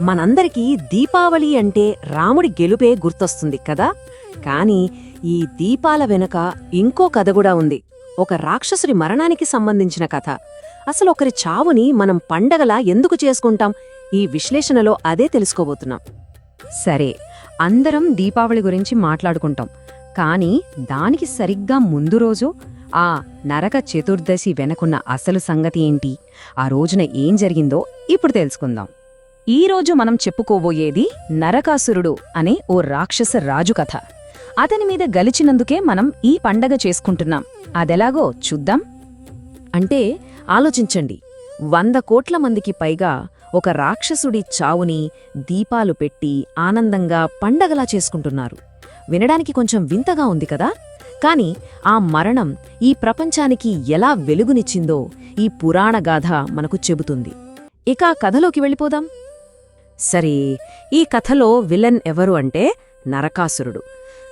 మనందరికీ దీపావళి అంటే రాముడి గెలుపే గుర్తొస్తుంది కదా? కాని ఈ దీపాల వెనుక ఇంకో కథ కూడా ఉంది. ఒక రాక్షసుడి మరణానికి సంబంధించిన కథ. అసలు ఒకరి చావుని మనం పండగలా ఎందుకు చేసుకుంటాం? ఈ విశ్లేషణలో అదే తెలుసుకోబోతున్నాం. సరే అందరం దీపావళి గురించి మాట్లాడుకుంటాం. కానీ దానికి సరిగ్గా ముందు రోజు ఆ నరక చతుర్దశి వెనకున్న అసలు సంగతి ఏంటి? ఆ రోజున ఏం జరిగిందో ఇప్పుడు తెలుసుకుందాం. ఈ రోజు మనం చెప్పుకోబోయేది నరకాసురుడు అనే ఓ రాక్షస రాజు కథ. అతని మీద గలిచినందుకే మనం ఈ పండగ చేసుకుంటున్నాం. అదెలాగో చూద్దాం. అంటే ఆలోచించండి. వంద కోట్ల మందికి పైగా ఒక రాక్షసుడి చావుని దీపాలు పెట్టి ఆనందంగా పండగలా చేసుకుంటున్నారు. వినడానికి కొంచెం వింతగా ఉంది కదా? కాని ఆ మరణం ఈ ప్రపంచానికి ఎలా వెలుగునిచ్చిందో ఈ పురాణగాథ మనకు చెబుతుంది. ఇక కథలోకి వెళ్ళిపోదాం. సరే ఈ కథలో విలన్ ఎవరు అంటే నరకాసురుడు.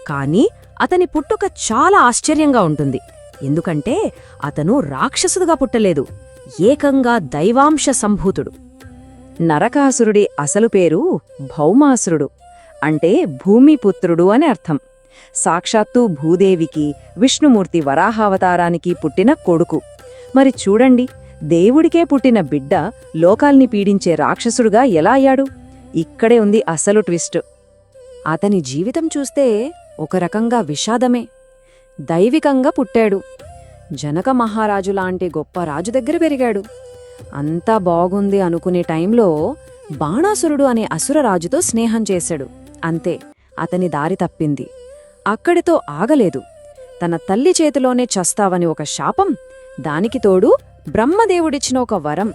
కాని అతని పుట్టుక చాలా ఆశ్చర్యంగా ఉంటుంది. ఎందుకంటే అతను రాక్షసుడుగా పుట్టలేదు. ఏకంగా దైవాంశ సంభూతుడు. నరకాసురుడి అసలు పేరు భౌమాసురుడు. అంటే భూమిపుత్రుడు అని అర్థం. సాక్షాత్తు భూదేవికి విష్ణుమూర్తి వరాహావతారానికి పుట్టిన కొడుకు. మరి చూడండి దేవుడికే పుట్టిన బిడ్డ లోకాల్ని పీడించే రాక్షసుడుగా ఎలా అయ్యాడు? ఇక్కడే ఉంది అసలు ట్విస్ట్. అతని జీవితం చూస్తే ఒక రకంగా విషాదమే. దైవికంగా పుట్టాడు. జనక మహారాజు లాంటి గొప్ప రాజు దగ్గర పెరిగాడు. అంతా బాగుంది అనుకునే టైంలో బాణాసురుడు అనే అసురరాజుతో స్నేహం చేశాడు. అంతే అతని దారి తప్పింది. అక్కడితో ఆగలేదు. తన తల్లి చేతిలోనే చస్తావని ఒక శాపం దానికి తోడు బ్రహ్మదేవుడిచ్చిన ఒక వరం.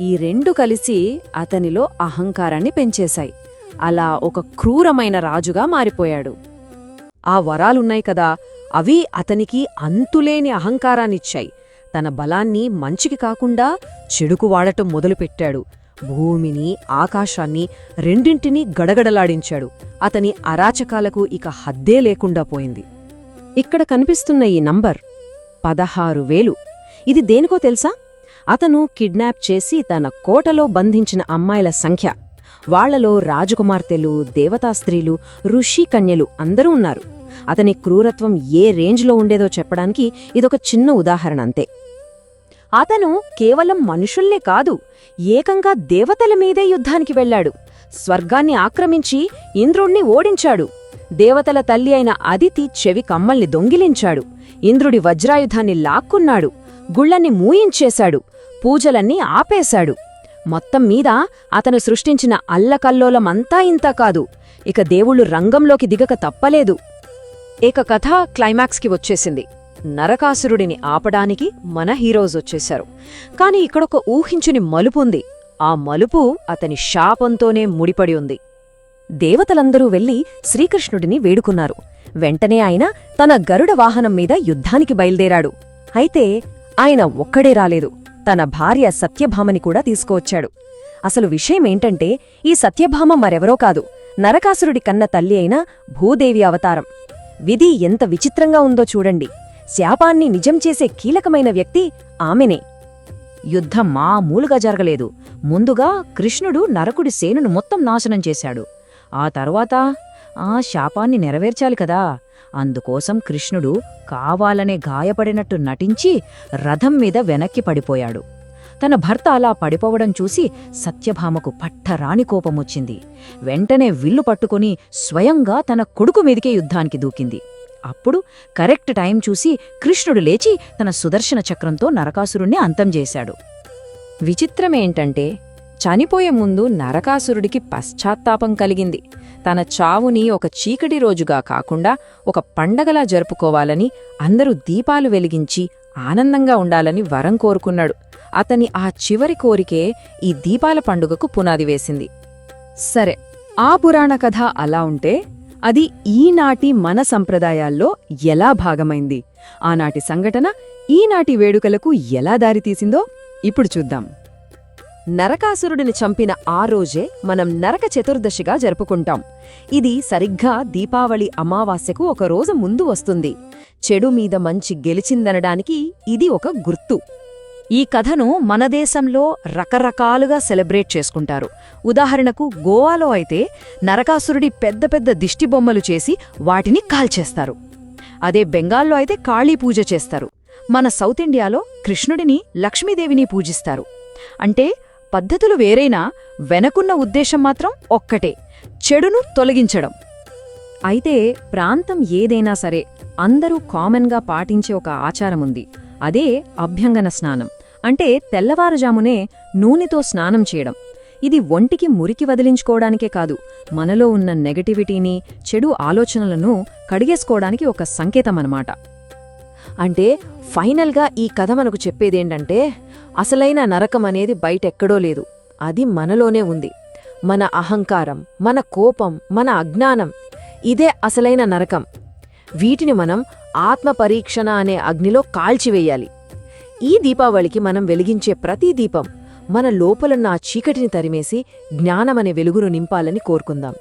ఈ రెండు కలిసి అతనిలో అహంకారాన్ని పెంచేశాయి. అలా ఒక క్రూరమైన రాజుగా మారిపోయాడు. ఆ వరాలున్నాయి కదా అవి అతనికి అంతులేని అహంకారాన్నిచ్చాయి. తన బలాన్ని మంచికి కాకుండా చెడుకు వాడటం మొదలుపెట్టాడు. భూమిని ఆకాశాన్ని రెండింటినీ గడగడలాడించాడు. అతని అరాచకాలకు ఇక హద్దే లేకుండా పోయింది. ఇక్కడ కనిపిస్తున్న ఈ నంబర్ పదహారు వేలు. ఇది దేనికో తెలుసా? అతను కిడ్నాప్ చేసి తన కోటలో బంధించిన అమ్మాయిల సంఖ్య. వాళ్ళలో రాజకుమార్తెలు దేవతా స్త్రీలు ఋషి కన్యలు అందరూ ఉన్నారు. అతని క్రూరత్వం ఏ రేంజ్లో ఉండేదో చెప్పడానికి ఇదొక చిన్న ఉదాహరణ అంతే. అతను కేవలం మనుషుల్నే కాదు ఏకంగా దేవతల మీదే యుద్ధానికి వెళ్ళాడు. స్వర్గాన్ని ఆక్రమించి ఇంద్రుణ్ణి ఓడించాడు. దేవతల తల్లి అయిన అదితి చెవి కమ్మల్ని దొంగిలించాడు. ఇంద్రుడి వజ్రాయుధాన్ని లాక్కున్నాడు. గుళ్ళన్ని మూయించేశాడు. పూజలన్నీ ఆపేశాడు. మొత్తం మీద అతను సృష్టించిన అల్లకల్లోలమంతా ఇంతా కాదు. ఇక దేవుళ్ళు రంగంలోకి దిగక తప్పలేదు. ఇక కథ క్లైమాక్స్కి వచ్చేసింది. నరకాసురుడిని ఆపడానికి మన హీరోస్ వచ్చేశారు. కాని ఇక్కడొక ఊహించుని మలుపుంది ఆ మలుపు అతని శాపంతోనే ముడిపడి ఉంది. దేవతలందరూ వెళ్ళి శ్రీకృష్ణుడిని వేడుకున్నారు. వెంటనే ఆయన తన గరుడ వాహనం మీద యుద్ధానికి బయల్దేరాడు. అయితే ఆయన ఒక్కడే రాలేదు. తన భార్య సత్యభామని కూడా తీసుకువచ్చాడు. అసలు విషయమేంటంటే ఈ సత్యభామ మరెవరో కాదు. నరకాసురుడి కన్న తల్లి అయిన భూదేవి అవతారం. విధి ఎంత విచిత్రంగా ఉందో చూడండి. శాపాన్ని నిజం చేసే కీలకమైన వ్యక్తి ఆమెనే. యుద్ధం మామూలుగా జరగలేదు. ముందుగా కృష్ణుడు నరకుడి సేనును మొత్తం నాశనం చేశాడు. ఆ తరువాత ఆ శాపాన్ని నెరవేర్చాలి కదా. అందుకోసం కృష్ణుడు కావాలనే గాయపడినట్టు నటించి రథం మీద వెనక్కి పడిపోయాడు. తన భర్త అలా పడిపోవడం చూసి సత్యభామకు పట్టరాని కోపమొచ్చింది. వెంటనే విల్లు పట్టుకుని స్వయంగా తన కొడుకు మీదికే యుద్ధానికి దూకింది. అప్పుడు కరెక్ట్ టైం చూసి కృష్ణుడు లేచి తన సుదర్శన చక్రంతో నరకాసురుణ్ణి అంతం చేశాడు. విచిత్రమేంటంటే చనిపోయే ముందు నరకాసురుడికి పశ్చాత్తాపం కలిగింది. తన చావుని ఒక చీకటి రోజుగా కాకుండా ఒక పండగలా జరుపుకోవాలని అందరూ దీపాలు వెలిగించి ఆనందంగా ఉండాలని వరం కోరుకున్నాడు. అతని ఆ చివరి కోరికే ఈ దీపాల పండుగకు పునాది వేసింది. సరే ఆ పురాణ కథ అలా ఉంటే అది ఈనాటి మన సంప్రదాయాల్లో ఎలా భాగమైంది? ఆనాటి సంఘటన ఈనాటి వేడుకలకు ఎలా దారితీసిందో ఇప్పుడు చూద్దాం. నరకాసురుడిని చంపిన ఆ రోజే మనం నరక చతుర్దశిగా జరుపుకుంటాం. ఇది సరిగ్గా దీపావళి అమావాస్యకు ఒక రోజు ముందు వస్తుంది. చెడు మీద మంచి గెలిచిందనడానికి ఇది ఒక గుర్తు. ఈ కథను మన దేశంలో రకరకాలుగా సెలబ్రేట్ చేసుకుంటారు. ఉదాహరణకు గోవాలో అయితే నరకాసురుడి పెద్ద పెద్ద దిష్టిబొమ్మలు చేసి వాటిని కాల్చేస్తారు. అదే బెంగాల్లో అయితే కాళీ పూజ చేస్తారు. మన సౌత్ ఇండియాలో కృష్ణుడిని లక్ష్మీదేవిని పూజిస్తారు. అంటే పద్ధతులు వేరైనా వెనకున్న ఉద్దేశం మాత్రం ఒక్కటే చెడును తొలగించడం. అయితే ప్రాంతం ఏదైనా సరే అందరూ కామన్గా పాటించే ఒక ఆచారముంది అదే అభ్యంగన స్నానం. అంటే తెల్లవారుజామునే నూనెతో స్నానం చేయడం. ఇది ఒంటికి మురికి వదిలించుకోవడానికే కాదు మనలో ఉన్న నెగటివిటీని చెడు ఆలోచనలను కడిగేసుకోవడానికి ఒక సంకేతమన్నమాట అంటే ఫైనల్గా ఈ కథ మనకు చెప్పేదేంటంటే అసలైన నరకం అనేది బయటెక్కడో లేదు. అది మనలోనే ఉంది. మన అహంకారం మన కోపం మన అజ్ఞానం ఇదే అసలైన నరకం. వీటిని మనం ఆత్మపరీక్షణ అనే అగ్నిలో కాల్చివేయాలి. ఈ దీపావళికి మనం వెలిగించే ప్రతి దీపం మన లోపలున్న ఆ చీకటిని తరిమేసి జ్ఞానమనే వెలుగును నింపాలని కోరుకుందాం.